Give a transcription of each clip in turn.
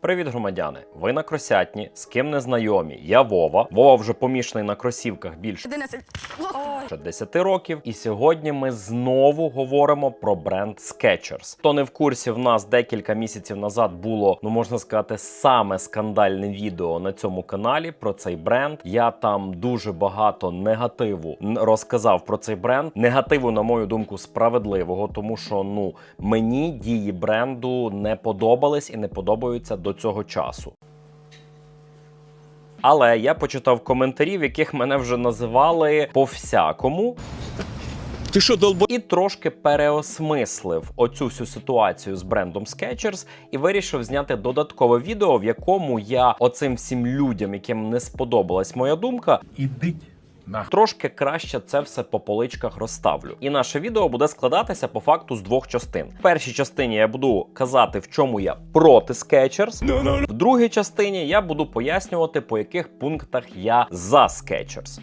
Привіт, громадяни! Ви на кросятні, з ким не знайомі. Я Вова. Вова вже помішаний на кросівках більше 11. Ой. 10 років. І сьогодні ми знову говоримо про бренд Skechers. Хто не в курсі, в нас декілька місяців назад було, ну можна сказати, саме скандальне відео на цьому каналі про цей бренд. Я там дуже багато негативу розказав про цей бренд. Негативу, на мою думку, справедливого, тому що ну мені дії бренду не подобались і не подобаються до цього часу. Але я почитав коментарі, в яких мене вже називали по всякому, Ти що, долбо... і трошки переосмислив оцю всю ситуацію з брендом Skechers і вирішив зняти додаткове відео, в якому я оцим всім людям, яким не сподобалась моя думка, Ідіть на. трошки краще це все по поличках розставлю. І наше відео буде складатися по факту з двох частин. В першій частині я буду казати, в чому я проти Skechers. В другій частині я буду пояснювати, по яких пунктах я за Skechers.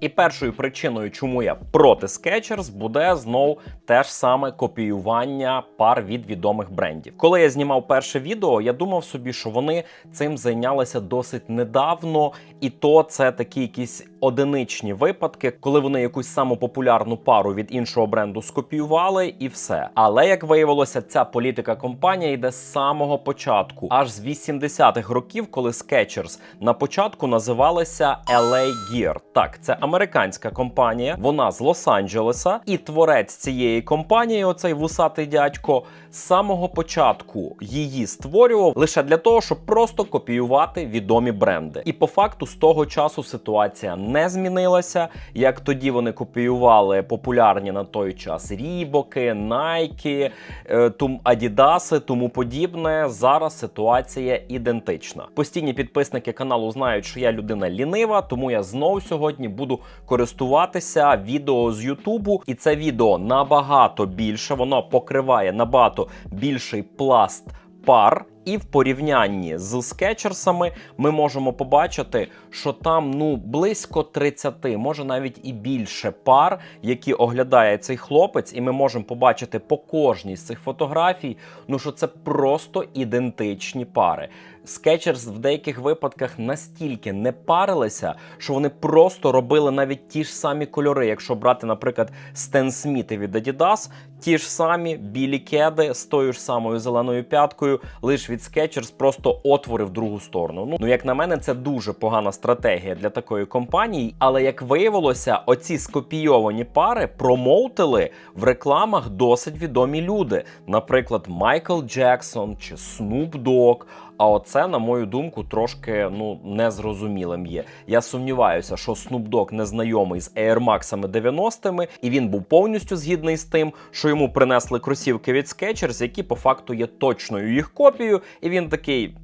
І першою причиною, чому я проти Skechers, буде знов те ж саме копіювання пар від відомих брендів. Коли я знімав перше відео, я думав собі, що вони цим зайнялися досить недавно, і то це такі якісь одиничні випадки, коли вони якусь саму популярну пару від іншого бренду скопіювали, і все. Але як виявилося, ця політика компанії йде з самого початку, аж з 80-х років, коли Skechers на початку називалися LA Gear. Так, це американська компанія, вона з Лос-Анджелеса, і творець цієї компанії, оцей вусатий дядько, з самого початку її створював лише для того, щоб просто копіювати відомі бренди. І по факту з того часу ситуація не змінилася. Як тоді вони копіювали популярні на той час Рібоки, Найки, е, Адідаси, тому подібне. Зараз ситуація ідентична. Постійні підписники каналу знають, що я людина лінива, тому я знов сьогодні буду користуватися відео з Ютубу, і це відео набагато більше. Воно покриває набагато більший пласт пар. І в порівнянні з скетчерсами ми можемо побачити, що там ну близько 30, може навіть і більше пар, які оглядає цей хлопець, і ми можемо побачити по кожній з цих фотографій, ну що це просто ідентичні пари. Skechers в деяких випадках настільки не парилися, що вони просто робили навіть ті ж самі кольори. Якщо брати, наприклад, Стен Сміти від Adidas, ті ж самі білі кеди з тою ж самою зеленою п'яткою, лише від Skechers просто отвори в другу сторону. Ну, ну як на мене, це дуже погана стратегія для такої компанії. Але як виявилося, оці скопійовані пари промоутили в рекламах досить відомі люди, наприклад, Майкл Джексон чи Snoop Dogg. А оце, на мою думку, трошки ну незрозумілим є. Я сумніваюся, що Snoop Dogg не знайомий з Air Max 90-ми, і він був повністю згідний з тим, що йому принесли кросівки від Skechers, які по факту є точною їх копією, і він такий.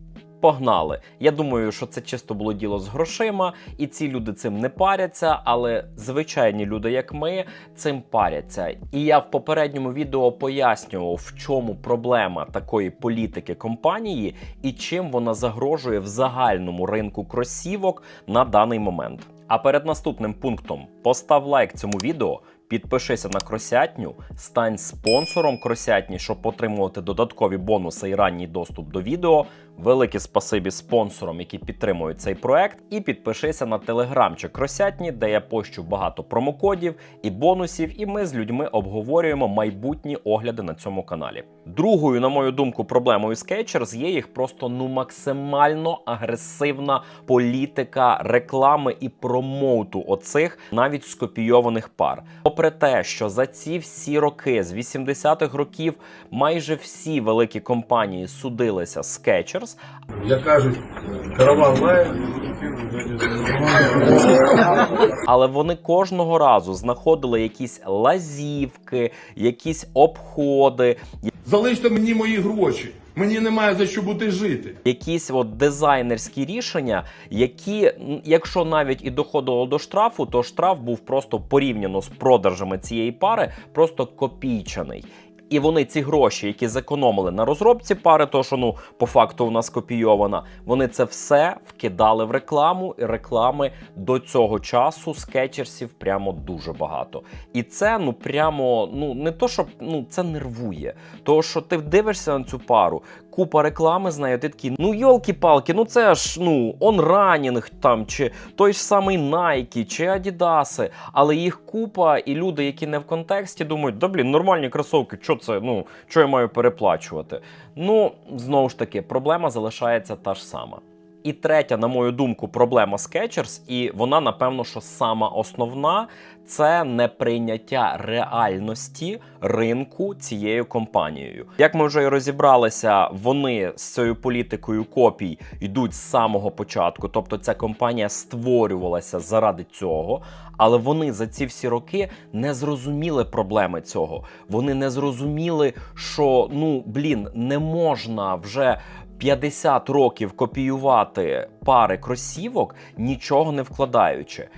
Погнали. Я думаю, що це чисто було діло з грошима, і ці люди цим не паряться, але звичайні люди, як ми, цим паряться. І я в попередньому відео пояснював, в чому проблема такої політики компанії і чим вона загрожує в загальному ринку кросівок на даний момент. А перед наступним пунктом постав лайк цьому відео. Підпишися на кросятню, стань спонсором кросятні, щоб отримувати додаткові бонуси і ранній доступ до відео. Велике спасибі спонсорам, які підтримують цей проект. І підпишися на телеграмчик кросятні, де я пощу багато промокодів і бонусів. І ми з людьми обговорюємо майбутні огляди на цьому каналі. Другою, на мою думку, проблемою Skechers є їх просто ну максимально агресивна політика реклами і промоуту оцих навіть скопійованих пар. Попри те, що за ці всі роки з 80-х років майже всі великі компанії судилися з Skechers, Як кажуть, караван має. але вони кожного разу знаходили якісь лазівки, якісь обходи, Залиште мені мої гроші. Мені немає за що бути жити. якісь от дизайнерські рішення, які, якщо навіть і доходило до штрафу, то штраф був просто порівняно з продажами цієї пари, просто копійчаний. І вони ці гроші, які зекономили на розробці пари, то що ну по факту у нас копійована, вони це все вкидали в рекламу, і реклами до цього часу скетчерсів прямо дуже багато. І це ну прямо ну не то, що ну це нервує. Того, що ти дивишся на цю пару, купа реклами з нею. Ти такий, ну йолки-палки, ну це ж ну онранінг там, чи той ж самий Nike, чи Адідаси. Але їх купа, і люди, які не в контексті, думають, да блін, нормальні кросовки, що це? Ну що я маю переплачувати? Ну знову ж таки, проблема залишається та ж сама. І третя, на мою думку, проблема Skechers, і вона, напевно, що сама основна, це неприйняття реальності ринку цією компанією. Як ми вже і розібралися, вони з цією політикою копій йдуть з самого початку. Тобто ця компанія створювалася заради цього, але вони за ці всі роки не зрозуміли проблеми цього. Вони не зрозуміли, що ну блін, не можна вже. 50 років копіювати пари кросівок, нічого не вкладаючи.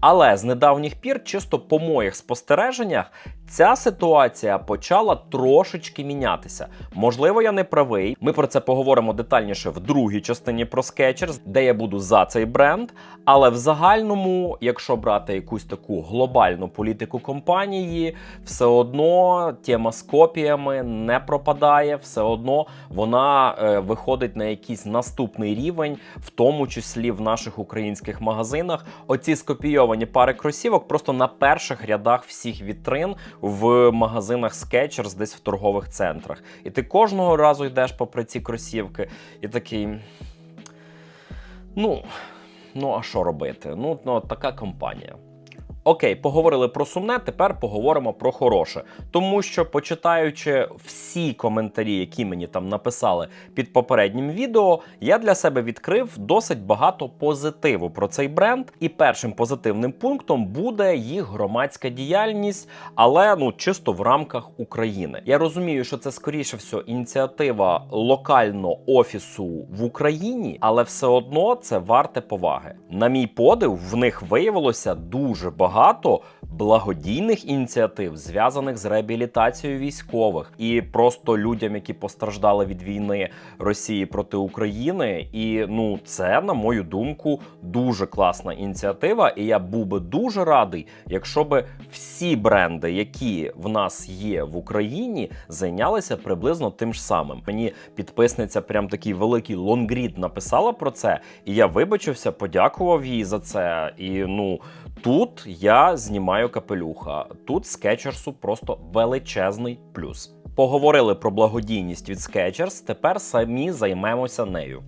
Але з недавніх пір, чисто по моїх спостереженнях, ця ситуація почала трошечки мінятися. Можливо, я не правий. Ми про це поговоримо детальніше в другій частині про Skechers, де я буду за цей бренд. Але в загальному, якщо брати якусь таку глобальну політику компанії, все одно тема з копіями не пропадає, все одно вона е, виходить на якийсь наступний рівень, в тому числі в наших українських магазинах. Оці скопійовані пари кросівок просто на перших рядах всіх вітрин в магазинах Skechers, десь в торгових центрах. І ти кожного разу йдеш попри ці кросівки, і такий. Ну, ну а що робити? Ну, ну така компанія. Окей, поговорили про сумне, тепер поговоримо про хороше. Тому що, почитаючи всі коментарі, які мені там написали під попереднім відео, я для себе відкрив досить багато позитиву про цей бренд. І першим позитивним пунктом буде їх громадська діяльність, але ну чисто в рамках України. Я розумію, що це скоріше все ініціатива локального офісу в Україні, але все одно це варте поваги. На мій подив, в них виявилося дуже багато багато благодійних ініціатив, зв'язаних з реабілітацією військових і просто людям, які постраждали від війни Росії проти України. І ну, це, на мою думку, дуже класна ініціатива. І я був би дуже радий, якщо би всі бренди, які в нас є в Україні, зайнялися приблизно тим ж самим. Мені підписниця, прям такий великий лонгрід написала про це, і я вибачився, подякував їй за це. І ну тут я знімаю капелюха. Тут скетчерсу просто величезний плюс. Поговорили про благодійність від Skechers, тепер самі займемося нею.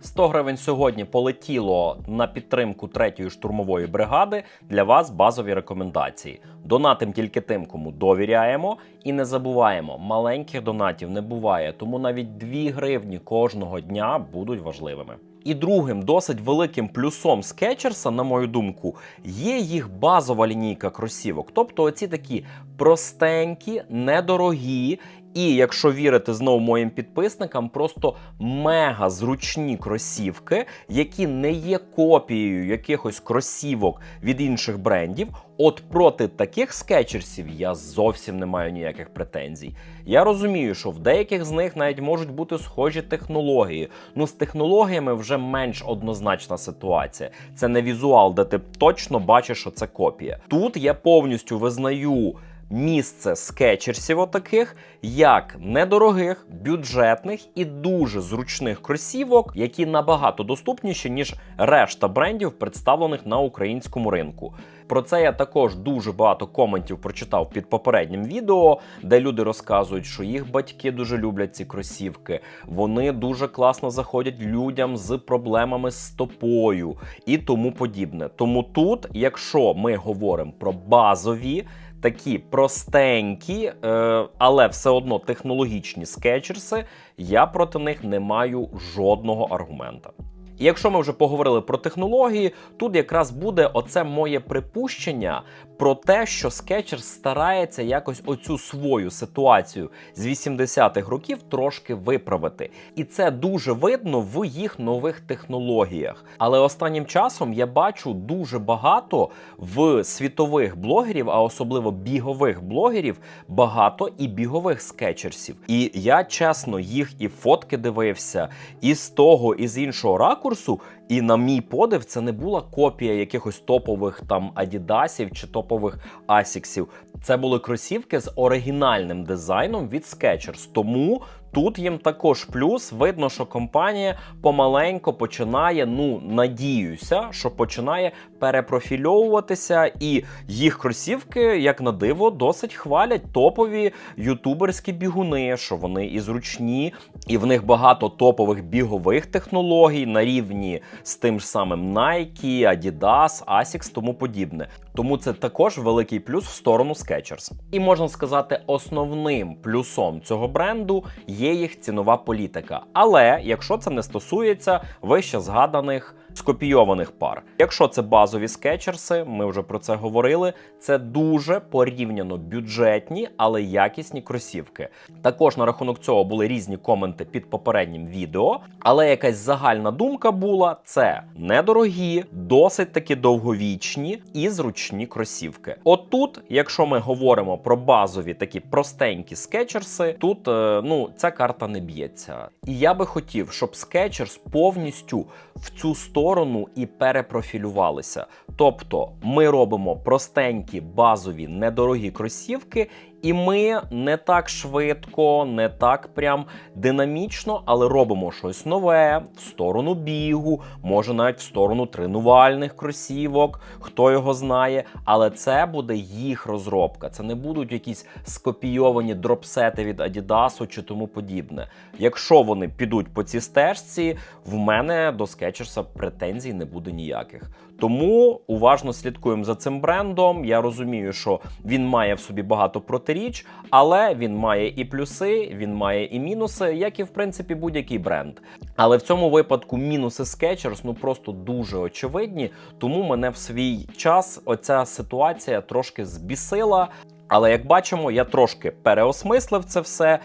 100 гривень сьогодні полетіло на підтримку 3-ї штурмової бригади. Для вас базові рекомендації. Донатим тільки тим, кому довіряємо, і не забуваємо, маленьких донатів не буває, тому навіть 2 гривні кожного дня будуть важливими. І другим досить великим плюсом скетчерса, на мою думку, є їх базова лінійка кросівок. Тобто оці такі простенькі, недорогі. І якщо вірити знову моїм підписникам, просто мега зручні кросівки, які не є копією якихось кросівок від інших брендів. От проти таких скетчерсів я зовсім не маю ніяких претензій. Я розумію, що в деяких з них навіть можуть бути схожі технології. Ну з технологіями вже менш однозначна ситуація. Це не візуал, де ти точно бачиш, що це копія. Тут я повністю визнаю. Місце скетчерсів отаких, як недорогих, бюджетних і дуже зручних кросівок, які набагато доступніші, ніж решта брендів, представлених на українському ринку. Про це я також дуже багато коментів прочитав під попереднім відео, де люди розказують, що їх батьки дуже люблять ці кросівки. Вони дуже класно заходять людям з проблемами з стопою і тому подібне. Тому тут, якщо ми говоримо про базові. Такі простенькі, е, але все одно технологічні скетчерси, я проти них не маю жодного аргумента. І якщо ми вже поговорили про технології, тут якраз буде оце моє припущення про те, що Skechers старається якось оцю свою ситуацію з 80-х років трошки виправити. І це дуже видно в їх нових технологіях. Але останнім часом я бачу дуже багато в світових блогерів, а особливо бігових блогерів, багато і бігових скетчерсів. І я чесно їх і фотки дивився, і з того, і з іншого ракурсу, І на мій подив, це не була копія якихось топових там Адідасів чи топових Асіксів. Це були кросівки з оригінальним дизайном від Skechers. Тому тут їм також плюс. Видно, що компанія помаленько починає. Ну надіюся, що починає перепрофільовуватися, і їх кросівки, як на диво, досить хвалять топові ютуберські бігуни, що вони і зручні, і в них багато топових бігових технологій на рівні з тим ж самим Nike, Adidas, Asics, тому подібне. Тому це також великий плюс в сторону Skechers. І можна сказати, основним плюсом цього бренду їх цінова політика. Але якщо це не стосується вище згаданих скопійованих пар. Якщо це базові скетчерси, ми вже про це говорили. Це дуже порівняно бюджетні, але якісні кросівки. Також на рахунок цього були різні коменти під попереднім відео, але якась загальна думка була: це недорогі, досить таки довговічні і зручні кросівки. Отут, якщо ми говоримо про базові такі простенькі скетчерси, тут е, ну ця карта не б'ється. І я би хотів, щоб скетчерс повністю в цю сторону і перепрофілювалися. Тобто ми робимо простенькі базові недорогі кросівки, і ми не так швидко, не так прям динамічно, але робимо щось нове в сторону бігу, може навіть в сторону тренувальних кросівок, хто його знає. Але це буде їх розробка. Це не будуть якісь скопійовані дропсети від Adidas чи тому подібне. Якщо вони підуть по цій стежці, в мене до скетчерса претензій не буде ніяких. Тому уважно слідкуємо за цим брендом. Я розумію, що він має в собі багато протиріч, але він має і плюси, він має і мінуси, як і в принципі будь-який бренд. Але в цьому випадку мінуси Skechers ну просто дуже очевидні. Тому мене в свій час оця ситуація трошки збісила. Але як бачимо, я трошки переосмислив це все.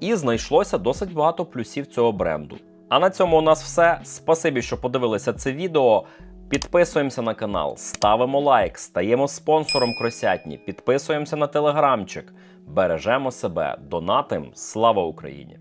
І знайшлося досить багато плюсів цього бренду. А на цьому у нас все. Спасибі, що подивилися це відео. Підписуємося на канал, ставимо лайк, стаємо спонсором кросятні, підписуємося на телеграмчик, бережемо себе, донатим. Слава Україні!